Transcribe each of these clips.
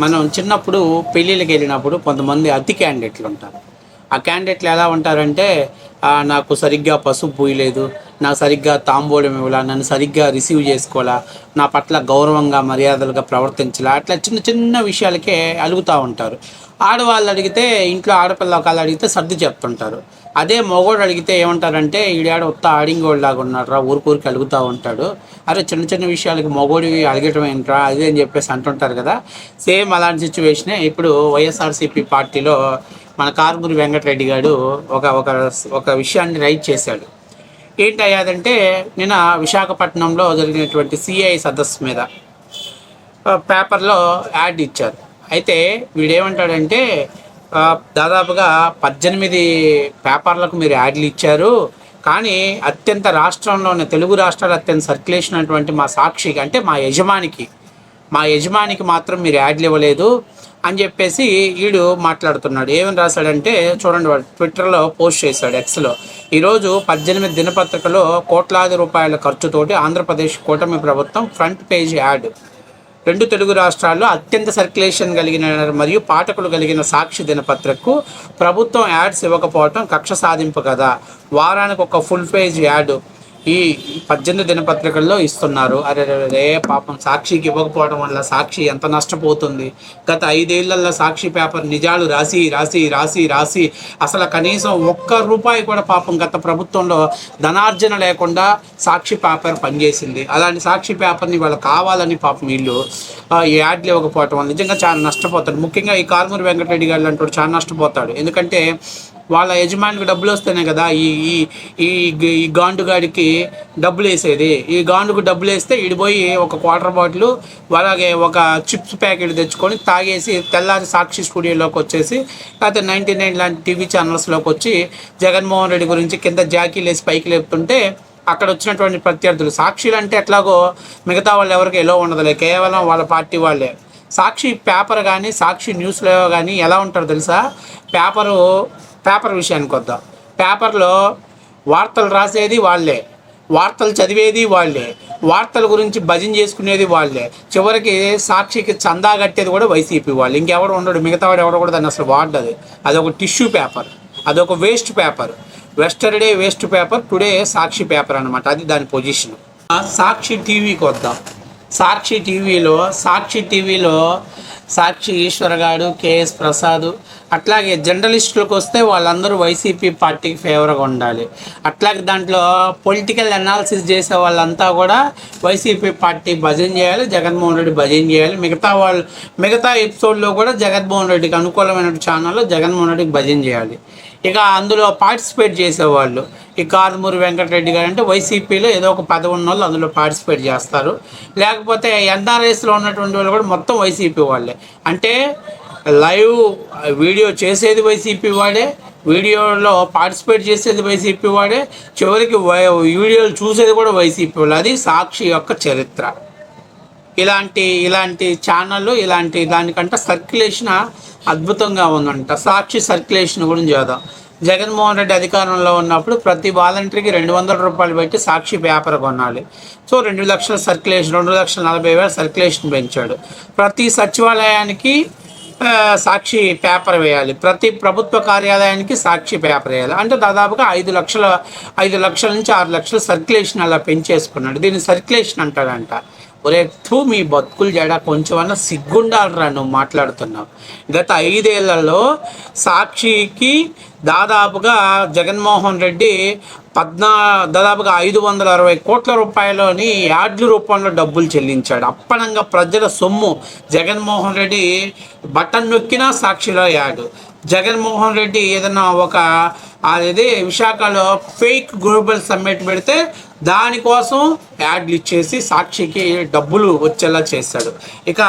మనం చిన్నప్పుడు పెళ్ళిళ్ళకి వెళ్ళినప్పుడు కొంతమంది అతి క్యాండిడేట్లు ఉంటారు. ఆ క్యాండిడేట్లు ఎలా ఉంటారంటే నాకు సరిగ్గా పసుపు పూయలేదు నాకు సరిగ్గా తాంబూలం ఇవ్వాలా నన్ను సరిగ్గా రిసీవ్ చేసుకోవాలా నా పట్ల గౌరవంగా మర్యాదలుగా ప్రవర్తించాలా అట్లా చిన్న చిన్న విషయాలకే అలుగుతూ ఉంటారు. ఆడవాళ్ళు అడిగితే ఇంట్లో ఆడపిల్ల ఒకళ్ళు అడిగితే సర్ది చెప్తుంటారు. అదే మగోడు అడిగితే ఏమంటారంటే ఈడాడ ఉత్త ఆడింగోళ్ళలాగా ఉన్నాడు రా ఊరికూరికి అడుగుతూ ఉంటాడు. అరే చిన్న చిన్న విషయాలకి మగోడి అడగటం ఏంట్రా అదే అని చెప్పేసి అంటుంటారు కదా. సేమ్ అలాంటి సిచ్యువేషనే ఇప్పుడు వైఎస్ఆర్సీపీ పార్టీలో మన కారుమూరి వెంకటరెడ్డి గారు ఒక ఒక ఒక విషయాన్ని రైట్ చేశాడు. ఏంటి అయ్యాదంటే నిన్న విశాఖపట్నంలో జరిగినటువంటి సిఐ సదస్సు మీద పేపర్లో యాడ్ ఇచ్చారు. అయితే వీడేమంటాడంటే దాదాపుగా పద్దెనిమిది పేపర్లకు మీరు యాడ్లు ఇచ్చారు కానీ అత్యంత రాష్ట్రంలోనే తెలుగు రాష్ట్రాలు అత్యంత సర్క్యులేషన్ అటువంటి మా సాక్షికి అంటే మా యజమానికి మా యజమానికి మాత్రం మీరు యాడ్లు ఇవ్వలేదు అని చెప్పేసి వీడు మాట్లాడుతున్నాడు. ఏమని రాశాడంటే చూడండి వాడు ట్విట్టర్లో పోస్ట్ చేశాడు ఎక్స్లో ఈరోజు పద్దెనిమిది దినపత్రికలో కోట్లాది రూపాయల ఖర్చుతోటి ఆంధ్రప్రదేశ్ కూటమి ప్రభుత్వం ఫ్రంట్ పేజ్ యాడ్. రెండు తెలుగు రాష్ట్రాల్లో అత్యంత సర్క్యులేషన్ కలిగిన మరియు పాఠకులు కలిగిన సాక్షి దినపత్రికకు ప్రభుత్వం యాడ్స్ ఇవ్వకపోవటం కక్ష సాధింపు కదా. వారానికి ఒక ఫుల్ పేజ్ యాడ్. ఈ పద్దెనిమిది దినపత్రికల్లో ఇస్తున్నారు. అరే రే పాపం సాక్షికి ఇవ్వకపోవడం వల్ల సాక్షి ఎంత నష్టపోతుంది. గత ఐదేళ్ళలో సాక్షి పేపర్ నిజాలు రాసి రాసి రాసి రాసి అసలు కనీసం ఒక్క రూపాయి కూడా పాపం గత ప్రభుత్వంలో ధనార్జన లేకుండా సాక్షి పేపర్ పనిచేసింది. అలాంటి సాక్షి పేపర్ని వాళ్ళు కావాలని పాపం వీళ్ళు ఈ యాడ్లు ఇవ్వకపోవటం వల్ల నిజంగా చాలా నష్టపోతాడు ముఖ్యంగా ఈ కారుమూరి వెంకటరెడ్డి గారు అంటాడు చాలా నష్టపోతాడు. ఎందుకంటే వాళ్ళ యజమానికి డబ్బులు వస్తేనే కదా ఈ ఈ ఈ ఈ గాండుగాడికి డబ్బులు వేసేది. ఈ గాండుకు డబ్బులు వేస్తే ఇడిపోయి ఒక క్వార్టర్ బాటిల్ అలాగే ఒక చిప్స్ ప్యాకెట్ తెచ్చుకొని తాగేసి తెల్లారి సాక్షి స్టూడియోలోకి వచ్చేసి లేకపోతే నైంటీ నైన్ లాంటి టీవీ ఛానల్స్లోకి వచ్చి జగన్మోహన్ రెడ్డి గురించి కింద జాకీలు వేసి పైకి లేపుతుంటే అక్కడ వచ్చినటువంటి ప్రత్యర్థులు. సాక్షులు అంటే ఎట్లాగో మిగతా వాళ్ళు ఎవరికి ఎలా ఉండదులే. కేవలం వాళ్ళ పార్టీ వాళ్ళే. సాక్షి పేపర్ కానీ సాక్షి న్యూస్లో కానీ ఎలా ఉంటారో తెలుసా? పేపరు పేపర్ విషయానికి వద్దాం. పేపర్లో వార్తలు రాసేది వాళ్ళే. వార్తలు చదివేది వాళ్ళే. వార్తల గురించి భజన చేసుకునేది వాళ్ళే. చివరికి సాక్షికి చందా కట్టేది కూడా వైసీపీ వాళ్ళు. ఇంకెవడు ఉండడు మిగతా వాడు ఎవడు కూడా దాన్ని అసలు వాడదు. అదొక టిష్యూ పేపర్. అదొక waste paper. Yesterday waste paper today Sakshi paper అనమాట అది దాని పొజిషన్. సాక్షి టీవీకి వద్దాం. సాక్షి టీవీలో సాక్షి టీవీలో సాక్షి ఈశ్వర్ గారు కేఎస్ ప్రసాద్ అట్లాగే జర్నలిస్టులకు వస్తే వాళ్ళందరూ వైసీపీ పార్టీకి ఫేవర్గా ఉండాలి. అట్లాగే దాంట్లో పొలిటికల్ అనాలిసిస్ చేసే వాళ్ళంతా కూడా వైసీపీ పార్టీ భజన చేయాలి జగన్మోహన్ రెడ్డి భజన చేయాలి. మిగతా వాళ్ళు మిగతా ఎపిసోడ్లో కూడా జగన్మోహన్ రెడ్డికి అనుకూలమైన ఛానల్లో జగన్మోహన్ రెడ్డికి భజన చేయాలి. ఇక అందులో పార్టిసిపేట్ చేసేవాళ్ళు. ఈ కారుమూరి వెంకటరెడ్డి గారు అంటే వైసీపీలో ఏదో ఒక పదవి ఉన్న వాళ్ళు అందులో పార్టిసిపేట్ చేస్తారు. లేకపోతే ఎన్ఆర్ఎస్లో ఉన్నటువంటి వాళ్ళు కూడా మొత్తం వైసీపీ వాళ్ళే. అంటే లైవ్ వీడియో చేసేది వైసీపీ వాడే వీడియోలో పార్టిసిపేట్ చేసేది వైసీపీ వాడే చివరికి వై- వీడియోలు చూసేది కూడా వైసీపీ వాళ్ళు. అది సాక్షి యొక్క చరిత్ర. ఇలాంటి ఇలాంటి ఛానళ్ళు ఇలాంటి దానికంటే సర్క్యులేషన్ అద్భుతంగా ఉందంట. సాక్షి సర్క్యులేషన్ గురించి చేద్దాం. జగన్మోహన్ రెడ్డి అధికారంలో ఉన్నప్పుడు ప్రతి వాలంటీర్కి రెండు వందల రూపాయలు పెట్టి సాక్షి పేపర్ కొనాలి. సో రెండు లక్షల సర్క్యులేషన్ రెండు లక్షల నలభై వేల సర్క్యులేషన్ పెంచాడు. ప్రతి సచివాలయానికి సాక్షి పేపర్ వేయాలి. ప్రతి ప్రభుత్వ కార్యాలయానికి సాక్షి పేపర్ వేయాలి. అంటే దాదాపుగా ఐదు లక్షల ఐదు లక్షల నుంచి ఆరు లక్షల సర్క్యులేషన్ అలా పెంచేసుకున్నాడు. దీన్ని సర్క్యులేషన్ అంటాడంట ఒరే తూ మీ బతుకులు జడ కొంచెం సిగ్గుండాలరా నువ్వు మాట్లాడుతున్నావు. గత ఐదేళ్ళలో సాక్షికి దాదాపుగా జగన్మోహన్ రెడ్డి పద్నా దాదాపుగా ఐదు వందల అరవై కోట్ల రూపాయలని యాడ్ల రూపంలో డబ్బులు చెల్లించాడు. అప్పనంగా ప్రజల సొమ్ము జగన్మోహన్ రెడ్డి బటన్ నొక్కినా సాక్షిలో యాడ్. జగన్మోహన్ రెడ్డి ఏదైనా ఒక అదే విశాఖలో ఫేక్ గ్లోబల్ సమ్మిట్ పెడితే దానికోసం యాడ్లు ఇచ్చేసి సాక్షికి డబ్బులు వచ్చేలా చేశాడు ఇక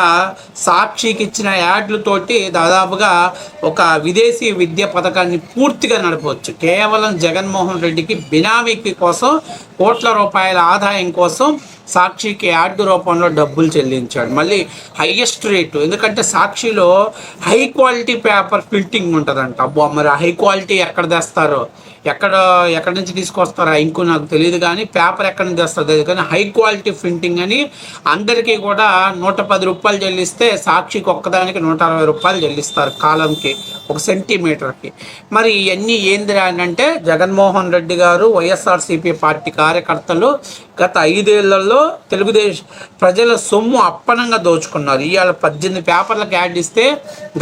సాక్షికి ఇచ్చిన యాడ్లతోటి దాదాపుగా ఒక విదేశీ విద్య పథకాన్ని పూర్తిగా నడపవచ్చు. కేవలం జగన్మోహన్ రెడ్డికి బినామీకి కోసం కోట్ల రూపాయల ఆదాయం కోసం సాక్షికి యాడ్ రూపంలో డబ్బులు చెల్లించాడు. మళ్ళీ హైయెస్ట్ రేటు ఎందుకంటే సాక్షిలో హై క్వాలిటీ పేపర్ ప్రింటింగ్ ఉంటుందంట. అబ్బో మరి హై క్వాలిటీ ఎక్కడ తెస్తారో? ఎక్కడ ఎక్కడి నుంచి తీసుకొస్తారా ఇంకో నాకు తెలియదు కానీ పేపర్ ఎక్కడి నుంచి వస్తుంది కానీ హై క్వాలిటీ ప్రింటింగ్ అని అందరికీ కూడా నూట పది రూపాయలు చెల్లిస్తే సాక్షికి ఒక్కదానికి నూట అరవై రూపాయలు చెల్లిస్తారు కాలంకి ఒక సెంటీమీటర్కి. మరి ఇవన్నీ ఏందిరా అని అంటే జగన్మోహన్ రెడ్డి గారు వైఎస్ఆర్సీపీ పార్టీ కార్యకర్తలు గత ఐదేళ్ళలో తెలుగుదేశం ప్రజల సొమ్ము అప్పనంగా దోచుకున్నారు. ఇవాళ పద్దెనిమిది పేపర్లకు యాడ్ ఇస్తే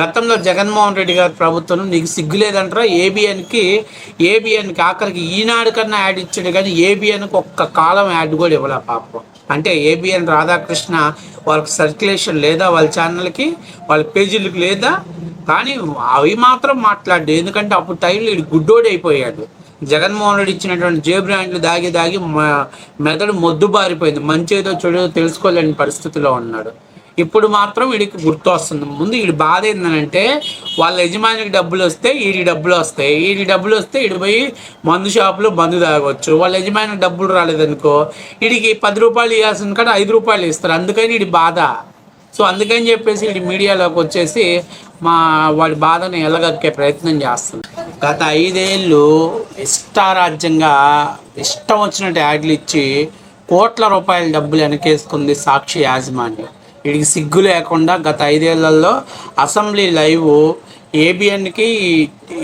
గతంలో జగన్మోహన్ రెడ్డి గారి ప్రభుత్వం నీకు సిగ్గు లేదంటారా ఏబిఎన్కి ఏబిఎన్కి ఆఖరికి ఈనాడు కన్నా యాడ్ ఇచ్చాడు కానీ ఏబిఎన్కి ఒక్క కాలం యాడ్ కూడా ఇవ్వలే పాపం. అంటే ఏబిఎన్ రాధాకృష్ణ వాళ్ళకి సర్క్యులేషన్ లేదా వాళ్ళ ఛానల్కి వాళ్ళ పేజీలకు లేదా కానీ అవి మాత్రం మాట్లాడు ఎందుకంటే అప్పుడు టైంలో ఇటు గుడ్డోడి అయిపోయాడు జగన్మోహన్ రెడ్డి ఇచ్చినటువంటి జే బ్రాండ్లు దాగి దాగి మ- మెదడు మొద్దు బారిపోయింది. మంచి ఏదో చెడు తెలుసుకోలేని పరిస్థితిలో ఉన్నాడు. ఇప్పుడు మాత్రం వీడికి గుర్తు వస్తుంది. ముందు వీడి బాధ ఏంటంటే వాళ్ళ యజమానికి డబ్బులు వస్తే వీడి డబ్బులు వస్తాయి. వీడి డబ్బులు వస్తే వీడి పోయి మందు షాపులో మందు తాగొచ్చు. వాళ్ళ యజమానికి డబ్బులు రాలేదనుకో వీడికి పది రూపాయలు ఇవ్వాల్సిన కాడ ఐదు రూపాయలు ఇస్తారు. అందుకని వీడి బాధ. సో అందుకని చెప్పేసి వీడి మీడియాలోకి వచ్చేసి మా వాడి బాధను ఎలగక్కే ప్రయత్నం చేస్తుంది. గత ఐదేళ్ళు ఇష్టారాజ్యంగా ఇష్టం వచ్చినట్టు యాడ్లు ఇచ్చి కోట్ల రూపాయల డబ్బులు వెనకేసుకుంది సాక్షి యాజమాన్యం. వీడికి సిగ్గు లేకుండా గత ఐదేళ్ళలో అసెంబ్లీ లైవ్ ఏబిఎన్కి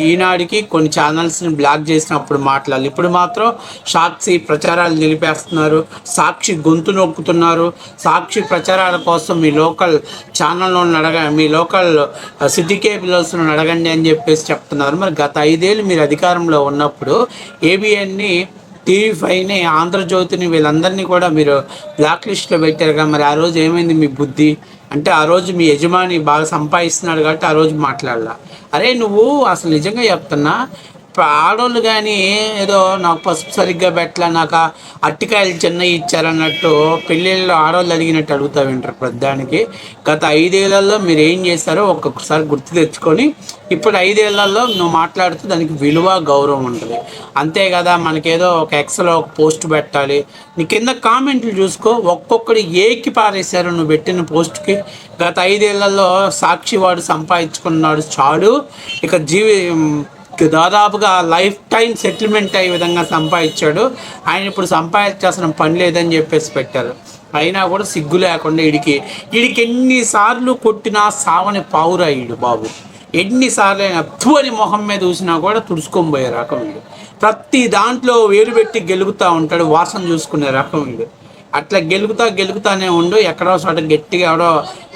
ఈనాడికి కొన్ని ఛానల్స్ని బ్లాక్ చేసినప్పుడు మాట్లాడాలి. ఇప్పుడు మాత్రం సాక్షి ప్రచారాలు నిలిపేస్తున్నారు సాక్షి గొంతు నొక్కుతున్నారు. సాక్షి ప్రచారాల కోసం మీ లోకల్ ఛానల్లో అడగ మీ లోకల్ సిటీ కేబుల్స్ను అడగండి అని చెప్పేసి చెప్తున్నారు. మరి గత ఐదేళ్ళు మీరు అధికారంలో ఉన్నప్పుడు ఏబిఎన్ని టీవీ ఫైవ్ని ఆంధ్రజ్యోతిని వీళ్ళందరినీ కూడా మీరు బ్లాక్ లిస్ట్లో పెట్టారు కదా మరి ఆ రోజు ఏమైంది మీ బుద్ధి? అంటే ఆ రోజు మీ యజమాని బాగా సంపాదిస్తున్నాడు కాబట్టి ఆ రోజు మాట్లాడాల. అరే నువ్వు అసలు నిజంగా చెప్తున్నా ఆడోళ్ళు కానీ ఏదో నాకు పసుపు సరిగ్గా పెట్టలే నాకు అట్టికాయలు చిన్నవి ఇచ్చారన్నట్టు పెళ్ళిళ్ళలో ఆడవాళ్ళు అడిగినట్టు అడుగుతా వింటారు ప్రధానికి గత ఐదేళ్ళలో మీరు ఏం చేశారో ఒక్కొక్కసారి గుర్తు తెచ్చుకొని ఇప్పుడు ఐదేళ్ళలో నువ్వు మాట్లాడుతూ దానికి విలువ గౌరవం ఉంటుంది. అంతే కదా మనకేదో ఒక ఎక్స్లో ఒక పోస్ట్ పెట్టాలి. నీ కింద కామెంట్లు చూసుకో ఒక్కొక్కడు ఏకి పారేశారు నువ్వు పెట్టిన పోస్ట్కి. గత ఐదేళ్ళలో సాక్షి వాడు సంపాదించుకున్నాడు చాలు. ఇక జీవి దాదాపుగా లైఫ్ టైం సెటిల్మెంట్ అయ్యే విధంగా సంపాదించాడు. ఆయన ఇప్పుడు సంపాదించాల్సిన పని లేదని చెప్పేసి పెట్టారు. అయినా కూడా సిగ్గు లేకుండా వీడికి ఇడికి ఎన్నిసార్లు కొట్టినా సావని పావురాయుడు బాబు. ఎన్నిసార్లు అయినా అప్పు అని మొహం మీద చూసినా కూడా తుడుచుకొని పోయే రకం వీడు ప్రతి దాంట్లో వేరు పెట్టి గెలుగుతూ ఉంటాడు వాసన చూసుకునే రకం వీడు అట్లా గెలుగుతా గెలుగుతానే ఉండు ఎక్కడో చోట గట్టిగా ఎవడో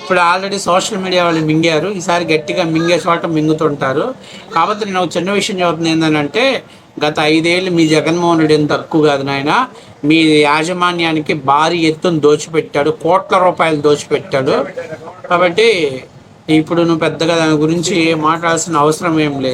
ఇప్పుడు ఆల్రెడీ సోషల్ మీడియా వాళ్ళు మింగారు. ఈసారి గట్టిగా మింగే చోట మింగుతుంటారు. కాబట్టి నేను ఒక చిన్న విషయం చెబుతుంది ఏంటంటే గత ఐదేళ్ళు మీ జగన్మోహన్ రెడ్డి ఎంత తక్కువ కాదు నాయన. మీ యాజమాన్యానికి భారీ ఎత్తున దోచిపెట్టాడు. కోట్ల రూపాయలు దోచిపెట్టాడు. కాబట్టి ఇప్పుడు నువ్వు పెద్దగా దాని గురించి మాట్లాడాల్సిన అవసరం ఏం లేదు.